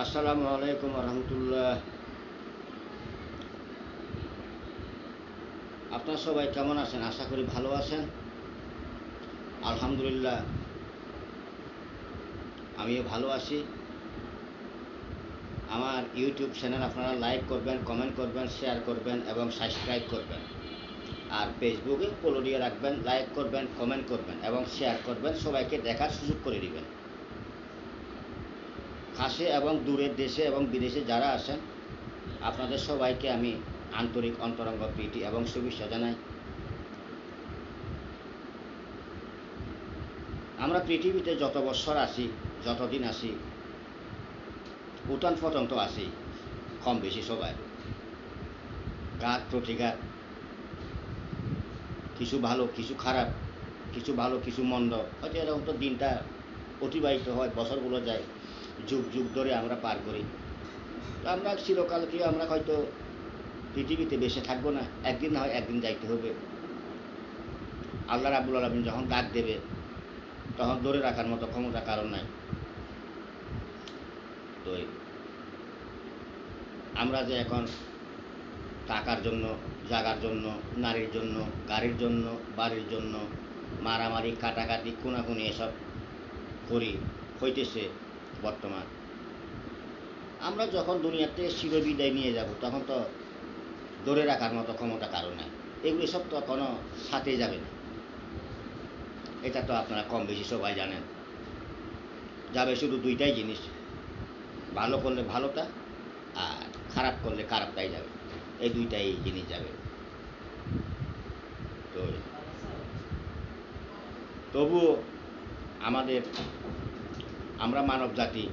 আসসালামু আলাইকুম রহমতুল্লাহ। আপনারা সবাই কেমন আছেন? আশা করি ভালো আছেন। আলহামদুলিল্লাহ, আমিও ভালো আছি। আমার ইউটিউব চ্যানেল আপনারা লাইক করবেন, কমেন্ট করবেন, শেয়ার করবেন এবং সাবস্ক্রাইব করবেন। আর ফেসবুকে ফলো দিয়ে রাখবেন, লাইক করবেন, কমেন্ট করবেন এবং শেয়ার করবেন। সবাইকে দেখার সুযোগ করে দিবেন। কাছে এবং দূরের দেশে এবং বিদেশে যারা আছেন আপনাদের সবাইকে আমি আন্তরিক অন্তরঙ্গ প্রীতি এবং শুভেচ্ছা জানাই। আমরা পৃথিবীতে যত বছর আছি যতদিন আছি উঠান পতন তো আছি কম বেশি সবাই। ঘাত প্রতিঘাত কিছু ভালো, কিছু খারাপ, কিছু ভালো, কিছু মন্দ। হয়তো এরকম তো দিনটা অতিবাহিত হয়, বছরগুলো যায়। যুগ যুগ ধরে আমরা পার করি। তো আমরা চিরকালকে আমরা হয়তো পৃথিবীতে বেঁচে থাকব না, একদিন না হয় একদিন যাইতে হবে। আল্লাহ রাবুল আলমিন যখন ডাক দেবে, তখন ধরে রাখার মতো ক্ষমতা কারণ নাই। তো আমরা যে এখন টাকার জন্য, জাগার জন্য, নারীর জন্য, গাড়ির জন্য, বাড়ির জন্য, মারামারি, কাটাকাটি, খুনাখুনি এসব করি, হইতেছে। বর্তমান। আমরা যখন দুনিয়াতে চিরবিদায় নিয়ে যাব, তখন তো ধরে রাখার মতো ক্ষমতা কারণ নাই। এগুলি সব তো কোনো সাথে যাবে না। এটা তো আপনারা কম বেশি সবাই জানেন। যাবে শুধু দুইটাই জিনিস, ভালো করলে ভালোটা আর খারাপ করলে খারাপটাই যাবে। এই দুইটাই জিনিস যাবে। তো তবুও আমাদের আমরা মানব জাতি।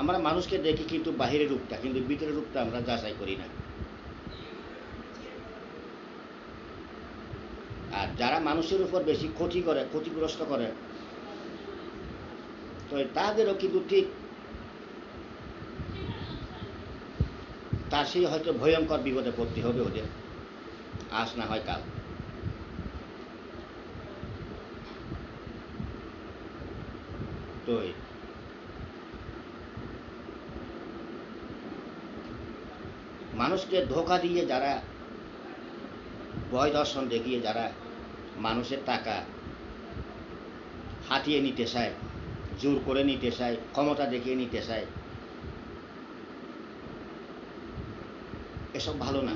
আমরা মানুষকে দেখি কিন্তু বাহিরের রূপটা, কিন্তু ভিতরের রূপটা আমরা যাচাই করি না। আর যারা মানুষের উপর বেশি ক্ষতি করে, ক্ষতিগ্রস্ত করে, তো তাদেরও কিন্তু ঠিক তার সেই হয়তো ভয়ঙ্কর বিপদে পড়তে হবে ওদের। আজ না হয় কাল। তো মানুষকে ধোকা দিয়ে যারা ভয় দর্শন দেখিয়ে যারা মানুষের টাকা হাতিয়ে নিতে চায়, জোর করে নিতে চায়, ক্ষমতা দেখিয়ে নিতে চায়, এসব ভালো না।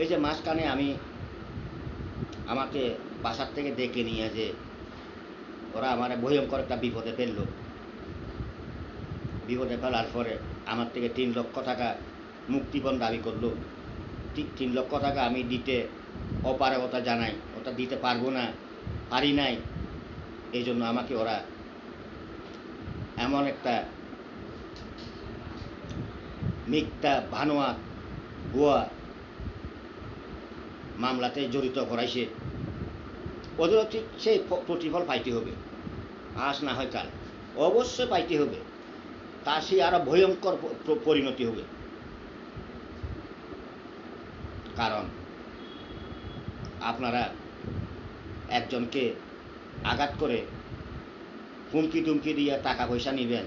এই যে মাঝখানে আমি আমাকে বাসার থেকে ডেকে নিয়ে যে ওরা আমার ভয়ঙ্কর একটা বিপদে ফেলল। বিপদে ফেলার পরে আমার থেকে তিন লক্ষ টাকা মুক্তিপণ দাবি করল। তিন লক্ষ টাকা আমি দিতে অপারগতা জানাই, ওটা দিতে পারব না, পারি নাই। এই জন্য আমাকে ওরা এমন একটা মিথ্যা, ভানোয়া গোয়া মামলাতে জড়িত করাইছে। ওদেরও ঠিক সেই প্রতিফল পাইতে হবে। আজ না হয় কাল। অবশ্যই পাইতে হবে। তার সেই আরও ভয়ঙ্কর পরিণতি হবে। কারণ আপনারা একজনকে আঘাত করে হুমকি টুমকি দিয়ে টাকা পয়সা নেবেন,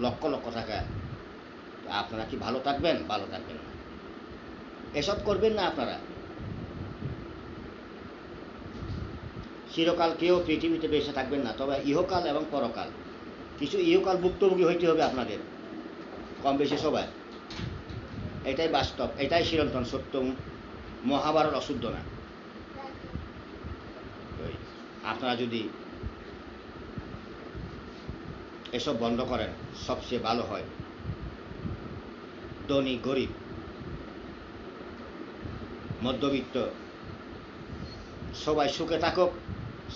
লক্ষ লক্ষ টাকা আপনারা কি ভালো থাকবেন? ভালো থাকবেন না। এসব করবেন না আপনারা। চিরকাল কেউ পৃথিবীতে বেঁচে থাকবেন না, তবে ইহকাল এবং পরকাল। কিছু ইহকাল ভুক্তভোগী হইতে হবে আপনাদের, কম বেশি সবাই। এটাই বাস্তব, এটাই চিরন্তন সত্য, মহাভারত অশুদ্ধ না। আপনারা যদি এসব বন্ধ করেন, সবচেয়ে ভালো হয় ধনী, গরিব, মধ্যবিত্ত, সবাই সুখে থাকুক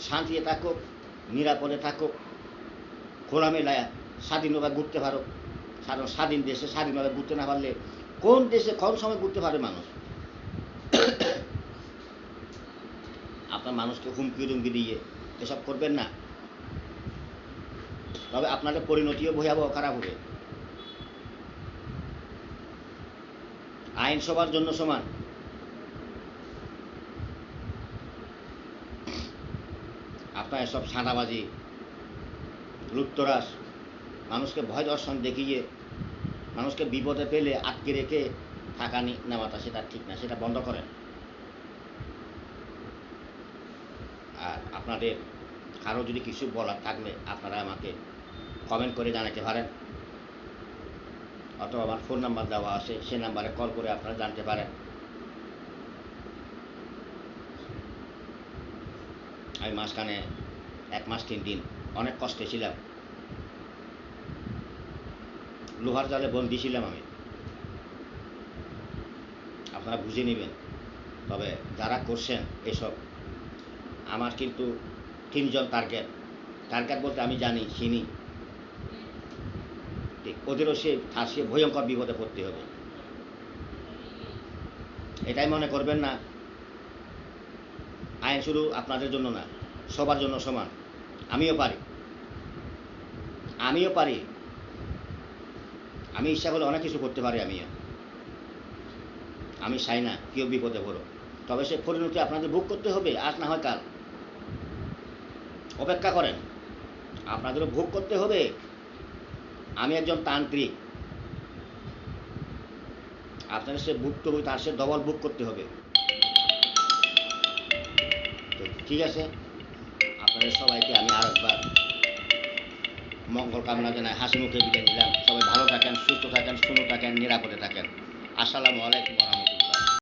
শান্তিতে থাকুক নিরাপদে থাকুক খোলামেলায় স্বাধীনভাবে ঘুরতে পারো। কারণ স্বাধীন দেশে স্বাধীনভাবে ঘুরতে না পারলে কোন দেশে কোন সময় ঘুরতে পারে মানুষ? আপনার মানুষকে হুমকি টুমকি দিয়ে এসব করবেন না। তবে আপনাদের পরিণতিও ভয়াবহ খারাপ হবে। আইনসভার জন্য সমান। আপনার এসব সাদাবাজি লুপ্তরাস মানুষকে ভয় দর্শন দেখিয়ে, মানুষকে বিপদে পেলে আটকে রেখে থাকা নেওয়াটা সেটা ঠিক না, সেটা বন্ধ করেন। আর আপনাদের কারও যদি কিছু বলার থাকলে আপনারা আমাকে কমেন্ট করে জানাতে পারেন। অথবা আমার ফোন নাম্বার দেওয়া আছে, সে নাম্বারে কল করে আপনারা জানতে পারেন। আমি মাঝখানে এক মাস, তিন দিন। অনেক কষ্টে ছিলাম। লোহার জালে বন্দি ছিলাম আমি। আপনারা বুঝে নেবেন। তবে যারা করছেন এসব, আমার কিন্তু তিনজন টার্গেট টার্গেট বলতে আমি জানি, চিনি। ঠিক, ওদেরও সে ফাঁসিয়ে ভয়ঙ্কর বিপদে পড়তে হবে। এটাই মনে করবেন না। আইন শুধু আপনাদের জন্য না, সবার জন্য সমান। আমিও পারি। আমিও পারি। আমি ইচ্ছা করলে অনেক কিছু করতে পারি আমিও আমি চাই না কেউ বিপদে পড়ো তবে সে পরিণতি আপনাদের ভোগ করতে হবে, আজ না হয় কাল। অপেক্ষা করেন। আপনাদেরও ভোগ করতে হবে। আমি একজন তান্ত্রিক। আপনাদের সে ভুগতে হবে তার সে ডবল বুক করতে হবে। ঠিক আছে। আপনাদের সবাইকে আমি আরেকবার মঙ্গল কামনা জানাই হাসি মুখে বিদায় নিলাম। সবাই ভালো থাকেন, সুস্থ থাকেন, সুন্দর থাকেন, নিরাপদে থাকেন। আসসালামু আলাইকুম